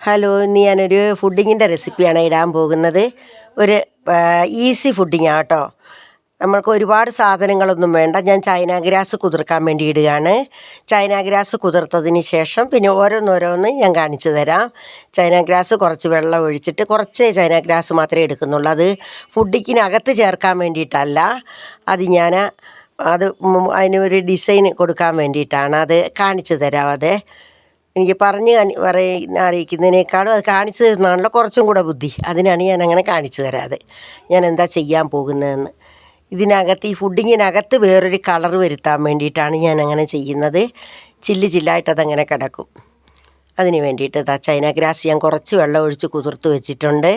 Hello ഇന്ന് ഞാനൊരു ഫുഡിങ്ങിന്റെ റെസിപ്പിയാണ് ഇടാൻ പോകുന്നത്. ഒരു ഈസി ഫുഡിങ്ങാണ് കേട്ടോ. നമ്മൾക്ക് ഒരുപാട് സാധനങ്ങളൊന്നും വേണ്ട. ഞാൻ ചൈന ഗ്രാസ് കുതിർക്കാൻ വേണ്ടി ഇടുകയാണ്. ചൈന ഗ്രാസ് കുതിർത്തതിന് ശേഷം പിന്നെ ഓരോന്നോരോന്ന് ഞാൻ കാണിച്ചു തരാം. ചൈന ഗ്രാസ് കുറച്ച് വെള്ളം ഒഴിച്ചിട്ട് കുറച്ച് ചൈന ഗ്രാസ് മാത്രമേ എടുക്കുന്നുള്ളൂ. അത് ഫുഡിക്കിനകത്ത് ചേർക്കാൻ വേണ്ടിയിട്ടല്ല. അത് ഞാൻ അത് അതിന് ഒരു ഡിസൈൻ കൊടുക്കാൻ വേണ്ടിയിട്ടാണ്. അത് കാണിച്ചു തരാം അത്. എനിക്ക് പറഞ്ഞ് പറയുന്ന പറയ അറിയിക്കുന്നതിനേക്കാളും അത് കാണിച്ചു തരുന്നതാണല്ലോ കുറച്ചും കൂടെ ബുദ്ധി. അതിനാണ് ഞാൻ അങ്ങനെ കാണിച്ചു തരാതെ. ഞാൻ എന്താ ചെയ്യാൻ പോകുന്നതെന്ന്. ഇതിനകത്ത് ഈ ഫുഡിങ്ങിനകത്ത് വേറൊരു കളർ വരുത്താൻ വേണ്ടിയിട്ടാണ് ഞാൻ അങ്ങനെ ചെയ്യുന്നത്. ചില്ല് ചില്ലായിട്ട് അതങ്ങനെ കിടക്കും. അതിന് വേണ്ടിയിട്ട് ഇതാ ചൈന ഗ്രാസ് ഞാൻ കുറച്ച് വെള്ളം ഒഴിച്ച് കുതിർത്ത് വെച്ചിട്ടുണ്ട്.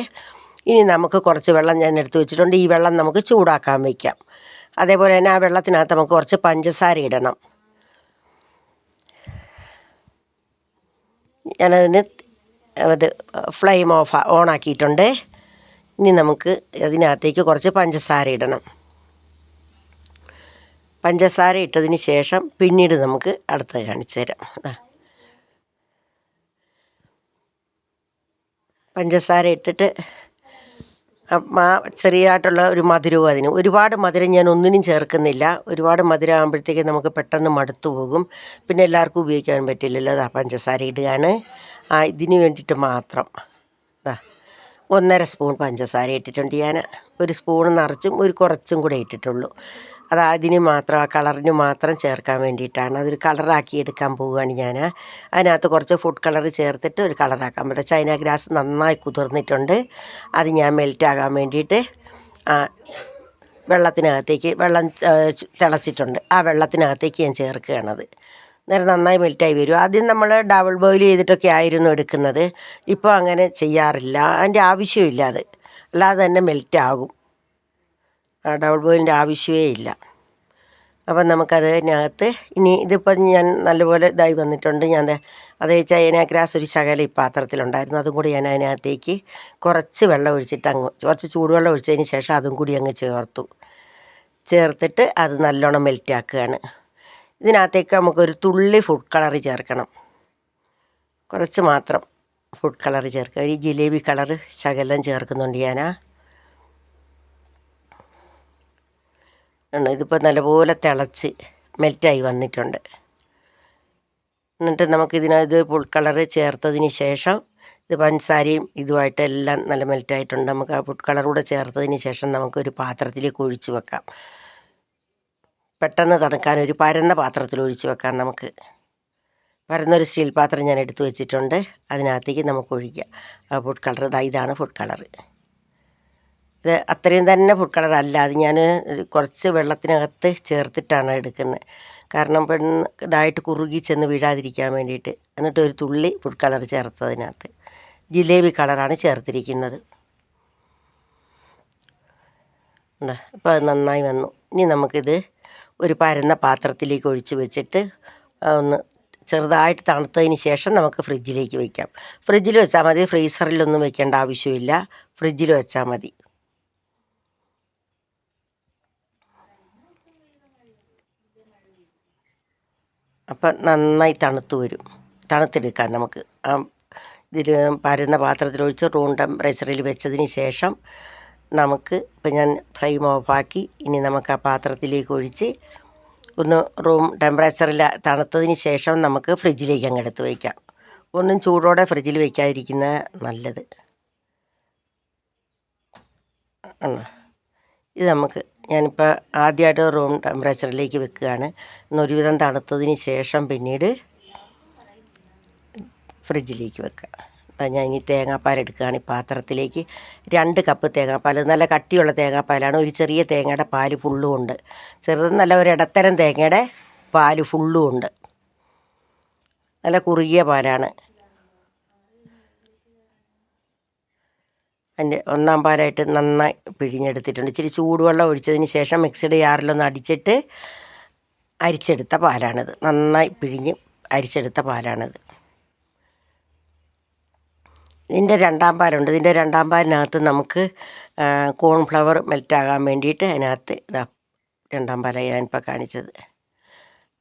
ഇനി നമുക്ക് കുറച്ച് വെള്ളം ഞാൻ എടുത്ത് വെച്ചിട്ടുണ്ട്. ഈ വെള്ളം നമുക്ക് ചൂടാക്കാൻ വയ്ക്കാം. അതേപോലെ തന്നെ ആ വെള്ളത്തിനകത്ത് നമുക്ക് കുറച്ച് പഞ്ചസാര ഇടണം. ഞാനതിന് അത് ഫ്ലെയിം ഓഫ് ഓൺ ആക്കിയിട്ടുണ്ട് ഇനി നമുക്ക് അതിനകത്തേക്ക് കുറച്ച് പഞ്ചസാര ഇടണം. പഞ്ചസാര ഇട്ടതിന് ശേഷം പിന്നീട് നമുക്ക് അടുത്ത കാണിച്ചു തരാം. പഞ്ചസാര ഇട്ടിട്ട് ആ ചെറിയതായിട്ടുള്ള ഒരു മധുരവും അതിന്. ഒരുപാട് മധുരം ഞാൻ ഒന്നിനും ചേർക്കുന്നില്ല. ഒരുപാട് മധുരം ആകുമ്പോഴത്തേക്ക് നമുക്ക് പെട്ടെന്ന് മടുത്തു പോകും. പിന്നെ എല്ലാവർക്കും ഉപയോഗിക്കാൻ പറ്റില്ലല്ലോ. അതാ പഞ്ചസാര ഇടുകയാണ്. ആ ഇതിന് വേണ്ടിയിട്ട് മാത്രം. ദാ ഒന്നര സ്പൂൺ പഞ്ചസാര ഇട്ടിട്ടുണ്ട് ഞാൻ. ഒരു സ്പൂൺ നിറച്ചും ഒരു കുറച്ചും കൂടെ ഇട്ടിട്ടുള്ളൂ. അത് അതിന് മാത്രം ആ കളറിന് മാത്രം ചേർക്കാൻ വേണ്ടിയിട്ടാണ്. അതൊരു കളറാക്കി എടുക്കാൻ പോവുകയാണ് ഞാൻ. അതിനകത്ത് കുറച്ച് ഫുഡ് കളർ ചേർത്തിട്ട് ഒരു കളറാക്കാൻ പറ്റും. ചൈന ഗ്രാസ് നന്നായി കുതിർന്നിട്ടുണ്ട്. അത് ഞാൻ മെൽറ്റ് ആകാൻ വേണ്ടിയിട്ട് വെള്ളത്തിനകത്തേക്ക് വെള്ളം തിളച്ചിട്ടുണ്ട്. ആ വെള്ളത്തിനകത്തേക്ക് ഞാൻ ചേർക്കുകയാണത് അന്നേരം നന്നായി മെൽറ്റായി വരും. ആദ്യം നമ്മൾ ഡബിൾ ബോയിൽ ചെയ്തിട്ടൊക്കെ ആയിരുന്നു എടുക്കുന്നത്. ഇപ്പോൾ അങ്ങനെ ചെയ്യാറില്ല. അതിന്റെ ആവശ്യമില്ല അത്. അല്ലാതെ തന്നെ മെൽറ്റ് ആകും. ആ ഡബിൾ ബോയിലിന്റെ ആവശ്യമേ ഇല്ല. അപ്പം നമുക്കതിനകത്ത് ഇനി ഇതിപ്പം ഞാൻ നല്ലപോലെ ഇതായി വന്നിട്ടുണ്ട്. ഞാൻ അത് ചൈന ഗ്രാസ് ഒരു ശകല ഈ പാത്രത്തിലുണ്ടായിരുന്നു. അതും കൂടി ഞാൻ അതിനകത്തേക്ക് കുറച്ച് വെള്ളം ഒഴിച്ചിട്ട് അങ്ങ് കുറച്ച് ചൂടുവെള്ളം ഒഴിച്ചതിന് ശേഷം അതും കൂടി അങ്ങ് ചേർത്തു. ചേർത്തിട്ട് അത് നല്ലോണം മെൽറ്റാക്കുകയാണ്. ഇതിനകത്തേക്ക് നമുക്കൊരു തുള്ളി ഫുഡ് കളർ ചേർക്കണം. കുറച്ച് മാത്രം ഫുഡ് കളർ ചേർക്കുക. ഒരു ജിലേബി കളർ ശകലം ചേർക്കുന്നുണ്ട് ഞാനാ. ആണ് ഇതിപ്പോൾ നല്ലപോലെ തിളച്ച് മെൽറ്റായി വന്നിട്ടുണ്ട്. എന്നിട്ട് നമുക്ക് ഇതിനകത്ത് ഫുൾ കളർ ചേർത്തതിന് ശേഷം ഇത് പഞ്ചസാരയും ഇതുമായിട്ട് എല്ലാം നല്ല മെൽറ്റായിട്ടുണ്ട്. നമുക്ക് ആ ഫുഡ് കളർ കൂടെ ചേർത്തതിന് ശേഷം നമുക്കൊരു പാത്രത്തിലേക്ക് ഒഴിച്ചു വെക്കാം. പെട്ടെന്ന് തണുക്കാൻ ഒരു പരന്ന പാത്രത്തിൽ ഒഴിച്ചു വെക്കാം നമുക്ക്. പരന്നൊരു സ്റ്റീൽ പാത്രം ഞാൻ എടുത്തു വെച്ചിട്ടുണ്ട്. അതിനകത്തേക്ക് നമുക്ക് ഒഴിക്കാം. ആ ഫുഡ് കളർ ഇതാ ഇതാണ് ഫുഡ് കളർ ഇത് അത്രയും തന്നെ ഫുഡ് കളർ അല്ല. അത് ഞാൻ കുറച്ച് വെള്ളത്തിനകത്ത് ചേർത്തിട്ടാണ് എടുക്കുന്നത്. കാരണം പെണ്ണ് ഇതായിട്ട് കുറുകി ചെന്ന് വീഴാതിരിക്കാൻ വേണ്ടിയിട്ട്. എന്നിട്ട് ഒരു തുള്ളി ഫുഡ് കളർ ചേർത്തതിനകത്ത്. ജിലേബി കളറാണ് ചേർത്തിരിക്കുന്നത്. അപ്പോൾ അത് നന്നായി വന്നു. ഇനി നമുക്കിത് ഒരു പരന്ന പാത്രത്തിലേക്ക് ഒഴിച്ച് വെച്ചിട്ട് ഒന്ന് ചെറുതായിട്ട് തണുത്തതിന് ശേഷം നമുക്ക് ഫ്രിഡ്ജിലേക്ക് വയ്ക്കാം ഫ്രിഡ്ജിൽ വെച്ചാൽ മതി. ഫ്രീസറിലൊന്നും വെക്കേണ്ട ആവശ്യമില്ല. ഫ്രിഡ്ജിൽ വെച്ചാൽ മതി. അപ്പം നന്നായി തണുത്ത് വരും. തണുത്തെടുക്കാം നമുക്ക്. ആ ഇതിൽ പരന്ന പാത്രത്തിലൊഴിച്ച് റൂം ടെമ്പറേച്ചറിൽ വെച്ചതിന് ശേഷം നമുക്ക് ഇപ്പം ഞാൻ ഫ്ലെയിം ഓഫാക്കി. ഇനി നമുക്ക് ആ പാത്രത്തിലേക്ക് ഒഴിച്ച് ഒന്ന് റൂം ടെമ്പറേച്ചറിൽ തണുത്തതിന് ശേഷം നമുക്ക് ഫ്രിഡ്ജിലേക്ക് അങ്ങ് എടുത്ത് വയ്ക്കാം. ഒന്നും ചൂടോടെ ഫ്രിഡ്ജിൽ വയ്ക്കാതിരിക്കുന്ന നല്ലത്. ഇത് നമുക്ക് ഞാനിപ്പോൾ ആദ്യമായിട്ട് റൂം ടെമ്പറേച്ചറിലേക്ക് വെക്കുകയാണ്. ഒരുവിധം തണുത്തതിന് ശേഷം പിന്നീട് ഫ്രിഡ്ജിലേക്ക് വെക്കുക. ഞാൻ ഇനി തേങ്ങാപ്പാൽ എടുക്കുകയാണ് ഈ പാത്രത്തിലേക്ക്. രണ്ട് കപ്പ് തേങ്ങാപ്പാൽ നല്ല കട്ടിയുള്ള തേങ്ങാപ്പാലാണ്. ഒരു ചെറിയ തേങ്ങയുടെ പാൽ ഫുള്ളും ഉണ്ട് ചെറുത് നല്ല ഒരു ഇടത്തരം തേങ്ങയുടെ പാൽ ഫുള്ളും ഉണ്ട് നല്ല കുറുകിയ പാലാണ്. അതിന്റെ ഒന്നാം പാലായിട്ട് നന്നായി പിഴിഞ്ഞെടുത്തിട്ടുണ്ട്. ഇച്ചിരി ചൂടുവെള്ളം ഒഴിച്ചതിന് ശേഷം മിക്സിയുടെ ജാറിലൊന്ന് അടിച്ചിട്ട് അരിച്ചെടുത്ത പാലാണിത്. നന്നായി പിഴിഞ്ഞ് അരിച്ചെടുത്ത പാലാണിത്. ഇതിന്റെ രണ്ടാം പാലുണ്ട്. ഇതിന്റെ രണ്ടാം പാലിനകത്ത് നമുക്ക് കോൺഫ്ലവർ മെൽറ്റാകാൻ വേണ്ടിയിട്ട് അതിനകത്ത് ഇതാ രണ്ടാം പാലായി ഞാനിപ്പോൾ കാണിച്ചത്.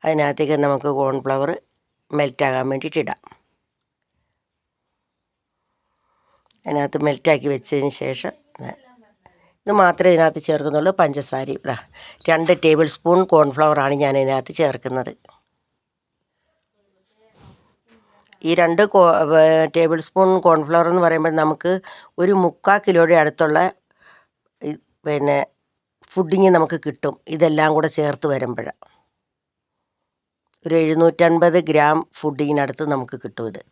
അതിനകത്തേക്ക് നമുക്ക് കോൺഫ്ലവർ മെൽറ്റാകാൻ വേണ്ടിയിട്ട് ഇടാം. അതിനകത്ത് മെൽറ്റാക്കി വെച്ചതിന് ശേഷം ഇത് മാത്രമേ ഇതിനകത്ത് ചേർക്കുന്നുള്ളൂ പഞ്ചസാരയും. ഇതാ രണ്ട് ടേബിൾ സ്പൂൺ കോൺഫ്ലവറാണ് ഞാൻ ഇതിനകത്ത് ചേർക്കുന്നത്. ഈ രണ്ട് കോ ടേബിൾ സ്പൂൺ കോൺഫ്ലവർ എന്ന് പറയുമ്പോൾ നമുക്ക് ഒരു മുക്കാൽ കിലോയുടെ അടുത്തുള്ള പിന്നെ ഫുഡിങ് നമുക്ക് കിട്ടും. ഇതെല്ലാം കൂടെ ചേർത്ത് വരുമ്പോൾ ഒരു എഴുന്നൂറ്റൻപത് ഗ്രാം ഫുഡിങ്ങിനടുത്ത് നമുക്ക് കിട്ടും ഇത്.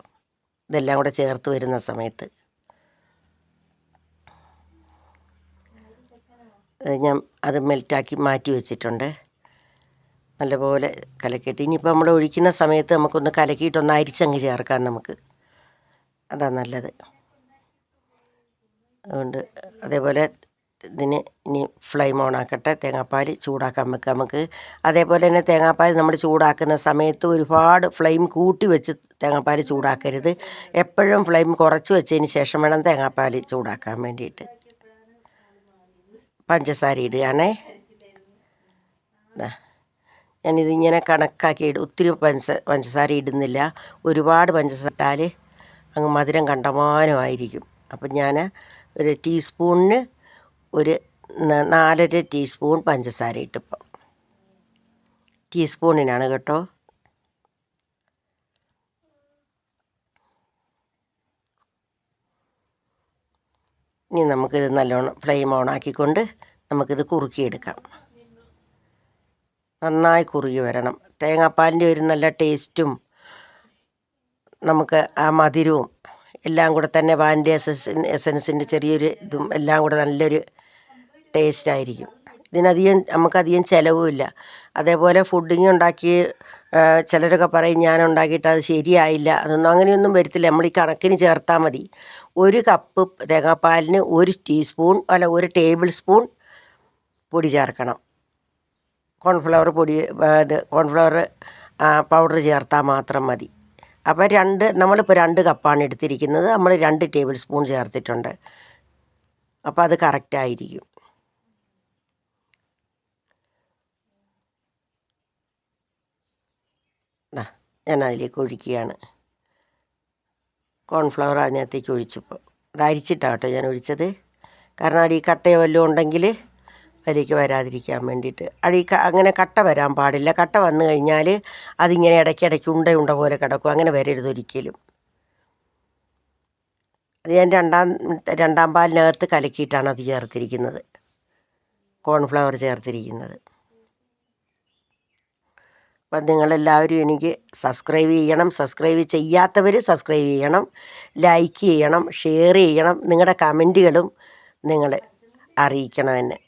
ഇതെല്ലാം കൂടെ ചേർത്ത് വരുന്ന സമയത്ത്. ഞാൻ അത് മെൽറ്റാക്കി മാറ്റി വെച്ചിട്ടുണ്ട്. നല്ലപോലെ കലക്കിയിട്ട്. ഇനിയിപ്പോൾ നമ്മൾ ഒഴിക്കുന്ന സമയത്ത് നമുക്കൊന്ന് കലക്കിയിട്ടൊന്ന് അരിച്ചങ്ങ് ചേർക്കാം നമുക്ക്. അതാണ് നല്ലത്. അതുകൊണ്ട് അതേപോലെ ഇതിന് ഇനി ഫ്ലെയിം ഓൺ ആക്കട്ടെ. തേങ്ങാപ്പാൽ ചൂടാക്കാൻ വെക്കാം നമുക്ക്. അതേപോലെ തന്നെ തേങ്ങാപ്പാൽ നമ്മൾ ചൂടാക്കുന്ന സമയത്ത് ഒരുപാട് ഫ്ലെയിം കൂട്ടി വെച്ച് തേങ്ങാപ്പാൽ ചൂടാക്കരുത്. എപ്പോഴും ഫ്ലെയിം കുറച്ച് വെച്ചതിന് ശേഷം വേണം തേങ്ങാപ്പാൽ ചൂടാക്കാൻ വേണ്ടിയിട്ട്. പഞ്ചസാര ഇടുകയാണേ. ഞാനിതിങ്ങനെ കണക്കാക്കി ഇടും. ഒത്തിരി പഞ്ച പഞ്ചസാര ഇടുന്നില്ല. ഒരുപാട് പഞ്ചസാര ഇട്ടാൽ അങ്ങ് മധുരം കണ്ടമാനമായിരിക്കും. അപ്പം ഞാൻ ഒരു ടീസ്പൂണിന് ഒരു നാലര ടീസ്പൂൺ പഞ്ചസാര ഇട്ടിപ്പം. ടീസ്പൂണിനാണ് കേട്ടോ. ഇനി നമുക്കിത് നല്ലോണം ഫ്ലെയിം ഓൺ ആക്കിക്കൊണ്ട് നമുക്കിത് കുറുക്കിയെടുക്കാം. നന്നായി കുറുകി വരണം. തേങ്ങാപ്പാലിന്റെ ഒരു നല്ല ടേസ്റ്റും നമുക്ക് ആ മധുരവും എല്ലാം കൂടെ തന്നെ എസൻസ് എസൻസിന്റെ ചെറിയൊരു ഇതും എല്ലാം കൂടെ നല്ലൊരു ടേസ്റ്റ് ആയിരിക്കും ഇതിനധികം നമുക്കധികം ചിലവുമില്ല. അതേപോലെ ഫുഡിങ് ഉണ്ടാക്കി ചിലരൊക്കെ പറയും ഞാൻ ഉണ്ടാക്കിയിട്ട് അത് ശരിയായില്ല അതൊന്നും അങ്ങനെയൊന്നും വരത്തില്ല നമ്മൾ ഈ കണക്കിന് ചേർത്താൽ മതി. ഒരു കപ്പ് തേങ്ങാപ്പാലിന് ഒരു ടീസ്പൂൺ അല്ല ഒരു ടേബിൾ സ്പൂൺ പൊടി ചേർക്കണം. കോൺഫ്ലവർ പൊടി ഇത് കോൺഫ്ലവർ പൗഡർ ചേർത്താൽ മാത്രം മതി. അപ്പോൾ രണ്ട് നമ്മളിപ്പോൾ രണ്ട് കപ്പാണ് എടുത്തിരിക്കുന്നത് നമ്മൾ രണ്ട് ടേബിൾ സ്പൂൺ ചേർത്തിട്ടുണ്ട്. അപ്പോൾ അത് കറക്റ്റായിരിക്കും ദാ, ഞാൻ അതിലേക്ക് ഒഴിക്കുകയാണ്. കോൺഫ്ലവർ അതിനകത്തേക്ക് ഒഴിച്ചപ്പോൾ. അത് അരിച്ചിട്ടാട്ടോ ഞാൻ ഒഴിച്ചത്. കാരണം അടി കട്ടയോ വല്ലതും ഉണ്ടെങ്കിൽ അതിലേക്ക് വരാതിരിക്കാൻ വേണ്ടിയിട്ട്. അടി അങ്ങനെ കട്ട വരാൻ പാടില്ല. കട്ട വന്നു കഴിഞ്ഞാൽ അതിങ്ങനെ ഇടയ്ക്കിടയ്ക്ക് ഉണ്ട ഉണ്ട പോലെ കിടക്കും. അങ്ങനെ വരരുത് ഒരിക്കലും. അത് ഞാൻ രണ്ടാം രണ്ടാം പാലിനകത്ത് കലക്കിയിട്ടാണ് അത് ചേർത്തിരിക്കുന്നത്. കോൺഫ്ലവർ ചേർത്തിരിക്കുന്നത്. അപ്പം നിങ്ങളെല്ലാവരും എനിക്ക് സബ്സ്ക്രൈബ് ചെയ്യണം. സബ്സ്ക്രൈബ് ചെയ്യാത്തവർ സബ്സ്ക്രൈബ് ചെയ്യണം. ലൈക്ക് ചെയ്യണം. ഷെയർ ചെയ്യണം. നിങ്ങളുടെ കമന്റുകളും നിങ്ങൾ അറിയിക്കണം എന്നെ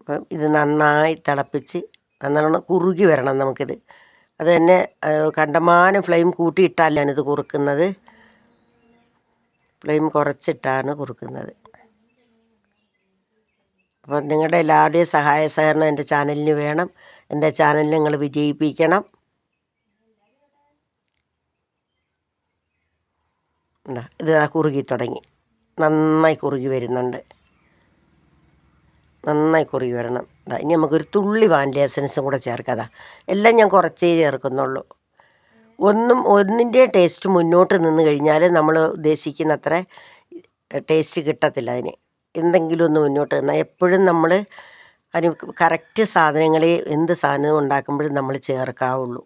അപ്പം ഇത് നന്നായി തിളപ്പിച്ച് നല്ലോണം കുറുകി വരണം നമുക്കിത്. അത് തന്നെ കണ്ടമാനം ഫ്ലെയിം കൂട്ടിയിട്ടാൽ ഞാനിത് കുറുക്കുന്നത്. ഫ്ലെയിം കുറച്ചിട്ടാണ് കുറുക്കുന്നത്. അപ്പം നിങ്ങളുടെ എല്ലാവരുടെയും സഹായ സഹകരണം എന്റെ ചാനലിന് വേണം. എന്റെ ചാനൽ നിങ്ങൾ വിജയിപ്പിക്കണം. ഇതാ, ഇത് കുറുകി തുടങ്ങി. നന്നായി കുറുകി വരുന്നുണ്ട്. നന്നായി കുറുകി വരണം. ദാ, ഇനി നമുക്കൊരു തുള്ളി വാനില എസൻസും കൂടെ ചേർക്കാം. ദാ. എല്ലാം ഞാൻ കുറച്ചേ ചേർക്കുന്നുള്ളൂ. ഒന്നും ഒന്നിന്റെ ടേസ്റ്റ് മുന്നോട്ട് നിന്ന് കഴിഞ്ഞാൽ നമ്മൾ ഉദ്ദേശിക്കുന്ന അത്ര ടേസ്റ്റ് കിട്ടത്തില്ല അതിന്. എന്തെങ്കിലും ഒന്ന് മുന്നോട്ട് നിന്നാൽ എപ്പോഴും നമ്മൾ അതിന് കറക്റ്റ് സാധനങ്ങളെ എന്ത് സാധനവും ഉണ്ടാക്കുമ്പോഴും നമ്മൾ ചേർക്കാവുള്ളൂ.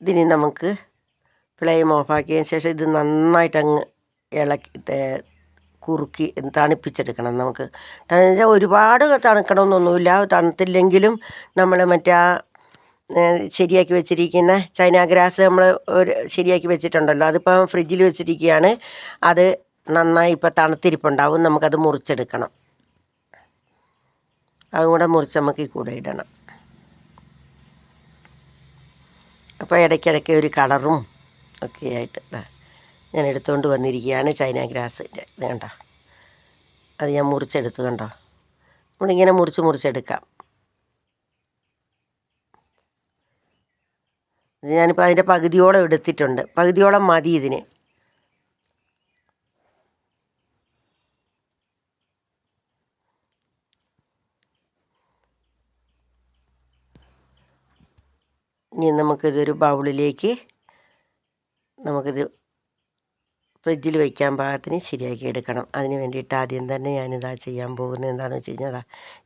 ഇതിനി നമുക്ക് ഫ്ലെയിം ഓഫാക്കിയതിന് ശേഷം ഇത് നന്നായിട്ട് അങ്ങ് ഇളക്കി കുറുക്കി തണുപ്പിച്ചെടുക്കണം നമുക്ക്. തണുച്ചാൽ ഒരുപാട് തണുക്കണമെന്നൊന്നുമില്ല തണുത്തില്ലെങ്കിലും നമ്മൾ മറ്റേ ആ ശരിയാക്കി വെച്ചിരിക്കുന്ന ചൈന ഗ്രാസ് നമ്മൾ ഒരു ശരിയാക്കി വെച്ചിട്ടുണ്ടല്ലോ. അതിപ്പം ഫ്രിഡ്ജിൽ വെച്ചിരിക്കുകയാണ്. അത് നന്നായി ഇപ്പം തണുത്തിരിപ്പുണ്ടാവും. നമുക്കത് മുറിച്ചെടുക്കണം. അതും കൂടെ മുറിച്ച് നമുക്ക് കൂടെ ഇടണം. അപ്പോൾ ഇടയ്ക്കിടയ്ക്ക് ഒരു കളറും ഒക്കെ ആയിട്ട് ഞാൻ എടുത്തുകൊണ്ട് വന്നിരിക്കുകയാണ് ചൈന ഗ്രാസിന്റെ. ഇത് കണ്ടോ? അത് ഞാൻ മുറിച്ചെടുത്തു കണ്ടോ? നമ്മളിങ്ങനെ മുറിച്ച് മുറിച്ചെടുക്കാം. ഞാനിപ്പോൾ അതിന്റെ പകുതിയോളം എടുത്തിട്ടുണ്ട്. പകുതിയോളം മതി ഇതിന്. ഇനി നമുക്കിതൊരു ബൗളിലേക്ക് നമുക്കിത് ഫ്രിഡ്ജിൽ വയ്ക്കാൻ പാകത്തിന് ശരിയാക്കി എടുക്കണം. അതിന് വേണ്ടിയിട്ട് ആദ്യം തന്നെ ഞാനിതാ ചെയ്യാൻ പോകുന്നത് എന്താണെന്ന് വെച്ച് കഴിഞ്ഞാൽ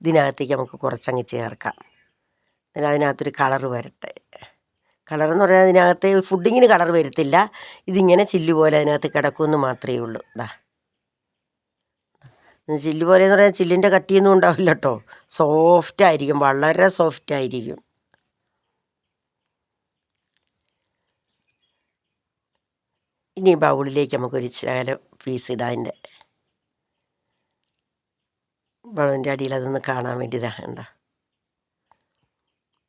ഇതിനകത്തേക്ക് നമുക്ക് കുറച്ചങ്ങ് ചേർക്കാം. അതിനകത്തൊരു കളറ് വരട്ടെ. കളറെന്ന് പറഞ്ഞാൽ അതിനകത്ത് ഫുഡിങ്ങിന് കളർ വരത്തില്ല. ഇതിങ്ങനെ ചില്ല് പോലെ അതിനകത്ത് കിടക്കുമെന്ന് മാത്രമേ ഉള്ളൂ. ഇതാ ചില്ല് പോലെ എന്ന് പറഞ്ഞാൽ ചില്ലിന്റെ കട്ടിയൊന്നും ഉണ്ടാവില്ല കേട്ടോ സോഫ്റ്റ് ആയിരിക്കും. വളരെ സോഫ്റ്റ് ആയിരിക്കും. ഇനി ബൗളിലേക്ക് നമുക്കൊരു ചില പീസ് ഇടാം അതിന്റെ ബൗളിന്റെ അടിയിൽ അതൊന്ന് കാണാൻ വേണ്ടി ഇതാ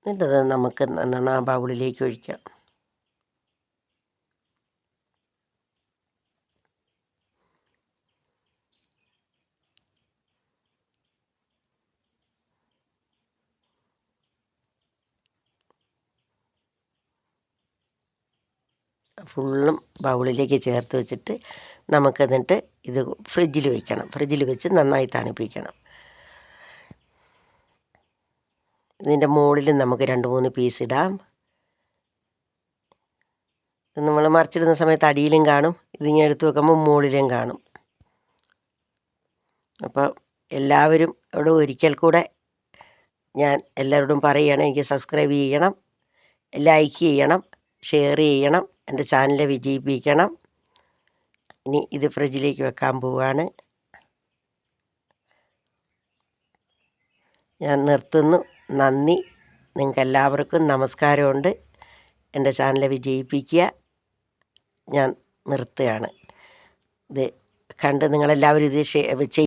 എന്നിട്ടത് നമുക്ക് എന്താണ് ആ ബൗളിലേക്ക് ഒഴിക്കാം. ഫുള്ളും ബൗളിലേക്ക് ചേർത്ത് വെച്ചിട്ട് നമുക്ക് എന്നിട്ട് ഇത് ഫ്രിഡ്ജിൽ വയ്ക്കണം ഫ്രിഡ്ജിൽ വെച്ച് നന്നായി തണുപ്പിക്കണം. ഇതിന്റെ മുകളിൽ നമുക്ക് രണ്ട് മൂന്ന് പീസ് ഇടാം. നമ്മൾ മറിച്ചിടുന്ന സമയത്ത് അടിയിലും കാണും. ഇതിങ്ങനെ എടുത്ത് വെക്കുമ്പോൾ മുകളിലും കാണും. അപ്പോൾ എല്ലാവരും ഇവിടെ ഒരിക്കൽ കൂടെ ഞാൻ എല്ലാവരോടും പറയുകയാണ് എനിക്ക് സബ്സ്ക്രൈബ് ചെയ്യണം ലൈക്ക് ചെയ്യണം ഷെയർ ചെയ്യണം എന്റെ ചാനൽ വിജയിപ്പിക്കണം. ഇനി ഇത് ഫ്രിഡ്ജിലേക്ക് വെക്കാൻ പോവാണ്. ഞാൻ നിർത്തുന്നു. നന്ദി. നിങ്ങൾക്ക് എല്ലാവർക്കും നമസ്കാരമുണ്ട്. എന്റെ ചാനൽ വിജയിപ്പിക്കുക ഞാൻ നിർത്തുകയാണ്. ഇത് കണ്ട് നിങ്ങളെല്ലാവരും ഇത് ഷെയർ